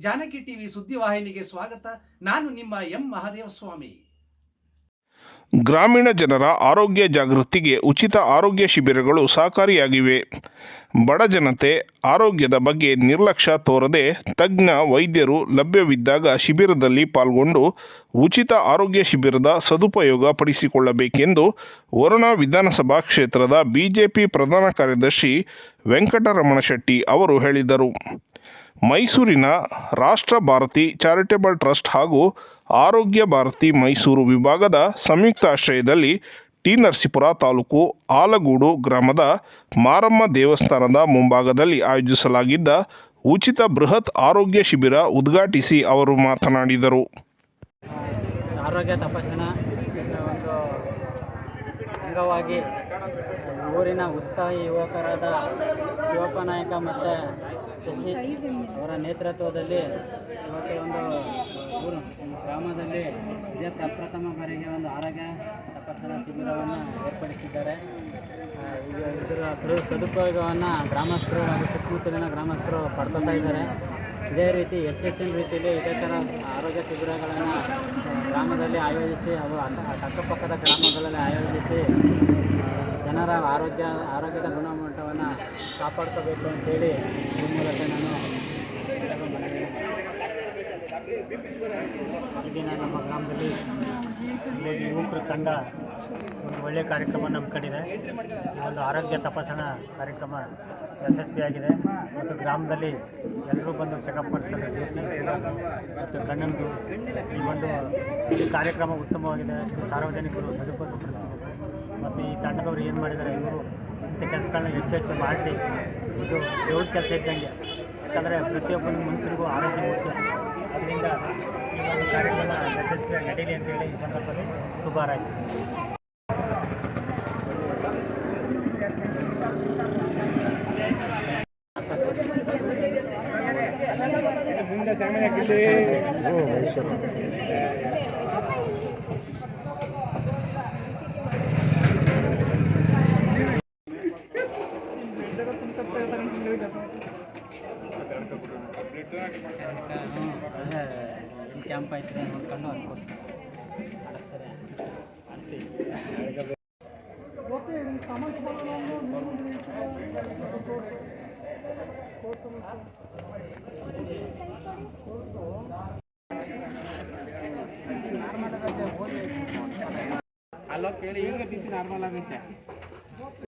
Janaki TV ಸುದ್ದಿವಾಹಿನಿಗೆ ಸ್ವಾಗತ. ನಾನು ನಿಮ್ಮ ಎಂ. ಮಹಾದೇವ ಸ್ವಾಮಿ. ಗ್ರಾಮೀಣ ಜನರ ಆರೋಗ್ಯ ಜಾಗೃತಿಗೆ ಉಚಿತ ಆರೋಗ್ಯ ಶಿಬಿರಗಳು ಸಹಕಾರಿಯಾಗಿವೆ. ಬಡ ಜನತೆ ಆರೋಗ್ಯದ ಬಗ್ಗೆ ನಿರ್ಲಕ್ಷ್ಯ ತೋರದೆ ತಜ್ಞ, ವೈದ್ಯರು ಲಭ್ಯವಿದ್ದಾಗ ಶಿಬಿರದಲ್ಲಿ ಪಾಲ್ಗೊಂಡು ಉಚಿತ ಆರೋಗ್ಯ ಶಿಬಿರದ ಸದುಪಯೋಗ ಪಡಿಸಿಕೊಳ್ಳಬೇಕೆಂದು ವರುಣ ವಿಧಾನಸಭಾ ಕ್ಷೇತ್ರದ ಬಿಜೆಪಿ ಪ್ರಧಾನ ಕಾರ್ಯದರ್ಶಿ ವೆಂಕಟರಮಣ ಶೆಟ್ಟಿ ಅವರು ಹೇಳಿದರು. ಮೈಸೂರಿನ ರಾಷ್ಟ್ರ ಭಾರತಿ ಚಾರಿಟೇಬಲ್ ಟ್ರಸ್ಟ್ ಹಾಗೂ ಆರೋಗ್ಯ ಭಾರತಿ ಮೈಸೂರು ವಿಭಾಗದ ಸಂಯುಕ್ತ ಆಶ್ರಯದಲ್ಲಿ ಟಿ ನರಸೀಪುರ ತಾಲೂಕು ಆಲಗೂಡು ಗ್ರಾಮದ ಮಾರಮ್ಮ ದೇವಸ್ಥಾನದ ಮುಂಭಾಗದಲ್ಲಿ ಆಯೋಜಿಸಲಾಗಿದ್ದ ಉಚಿತ ಬೃಹತ್ ಆರೋಗ್ಯ ಶಿಬಿರ ಉದ್ಘಾಟಿಸಿ ಅವರು ಮಾತನಾಡಿದರು. ಆರೋಗ್ಯ ತಪಾಸಣಾ ಅಂಗವಾಗಿ ಊರಿನ ಉತ್ಸಾಹಿ ಯುವಕರಾದ ಶಿವಪ್ಪ ನಾಯಕ ಮತ್ತು ಶಶಿ ಅವರ ನೇತೃತ್ವದಲ್ಲಿ ಇವತ್ತು ಒಂದು ಊರು ಗ್ರಾಮದಲ್ಲಿ ಇದೇ ಪ್ರಪ್ರಥಮ ಬಾರಿಗೆ ಒಂದು ಆರೋಗ್ಯ ತಪಾಸಣಾ ಶಿಬಿರವನ್ನು ಏರ್ಪಡಿಸಿದ್ದಾರೆ. ಇದರ ಸದು- ಸದುಪಯೋಗವನ್ನು ಗ್ರಾಮಸ್ಥರು ಹಾಗೂ ಸುತ್ತಮುತ್ತಲಿನ ಗ್ರಾಮಸ್ಥರು ಪಡ್ಕೊತಾ ಇದ್ದಾರೆ. ಇದೇ ರೀತಿ ಹೆಚ್ಚೆಚ್ಚಿನ ರೀತಿಯಲ್ಲಿ ಇದೇ ಥರ ಆರೋಗ್ಯ ಶಿಬಿರಗಳನ್ನು ಗ್ರಾಮದಲ್ಲಿ ಆಯೋಜಿಸಿ ಅವು ಅಕ್ಕ, ಅಕ್ಕಪಕ್ಕದ ಗ್ರಾಮಗಳಲ್ಲಿ ಆಯೋಜಿಸಿ, ಜನರ ಆರೋಗ್ಯ, ಆರೋಗ್ಯದ ಗುಣಮಟ್ಟವನ್ನು ಕಾಪಾಡ್ಕೋಬೇಕು ಅಂತೇಳಿ ಈ ಮೂಲಕ ನಾನು ದಿನ ನಮ್ಮ ಗ್ರಾಮದಲ್ಲಿ ಯುವಕರ ತಂಡ ಒಳ್ಳೆಯ ಕಾರ್ಯಕ್ರಮ ನಮ್ಮ ಕಡೆಯಿದೆ. ಈ ಒಂದು ಆರೋಗ್ಯ ತಪಾಸಣಾ ಕಾರ್ಯಕ್ರಮ ಯಶಸ್ವಿಯಾಗಿದೆ ಮತ್ತು ಗ್ರಾಮದಲ್ಲಿ ಎಲ್ಲರೂ ಬಂದು ಚೆಕಪ್ ಮಾಡಿಸ್ಕೊಂಡು ಮತ್ತು ಕಣ್ಣಂದು ಈ ಒಂದು ಈ ಕಾರ್ಯಕ್ರಮ ಉತ್ತಮವಾಗಿದೆ. ಸಾರ್ವಜನಿಕರು ಸದುಪಯೋಗಪಡಿಸಬೇಕು. ಮತ್ತು ಈ ತಂಡದವರು ಏನು ಮಾಡಿದ್ದಾರೆ, ಇವರು ಇಂಥ ಕೆಲಸಗಳನ್ನ ಹೆಚ್ಚು ಹೆಚ್ಚು ಮಾಡಿ ಇದು ದೇವ್ರ ಕೆಲಸ ಇದ್ದಂಗೆ. ಯಾಕಂದರೆ ಪ್ರತಿಯೊಬ್ಬನ ಮನುಷ್ಯರಿಗೂ ಆರೋಗ್ಯ ಮುಖ್ಯ. ಅದರಿಂದ ಈ ಒಂದು ಕಾರ್ಯಕ್ರಮ ಯಶಸ್ವಿಯಾಗಿ ನಡೀಲಿ ಅಂತೇಳಿ ಈ ಸಂದರ್ಭದಲ್ಲಿ ಶುಭ ಕ್ಯಾಂಪ್ ಐತೆ ನೋಡ್ಕೊಂಡು ಅನ್ಬೋದು ಅಲ್ಲೋ ಕೇಳಿ ಈಗ ಬಿಸಿ ನಾರ್ಮಲ್ ಆಗುತ್ತೆ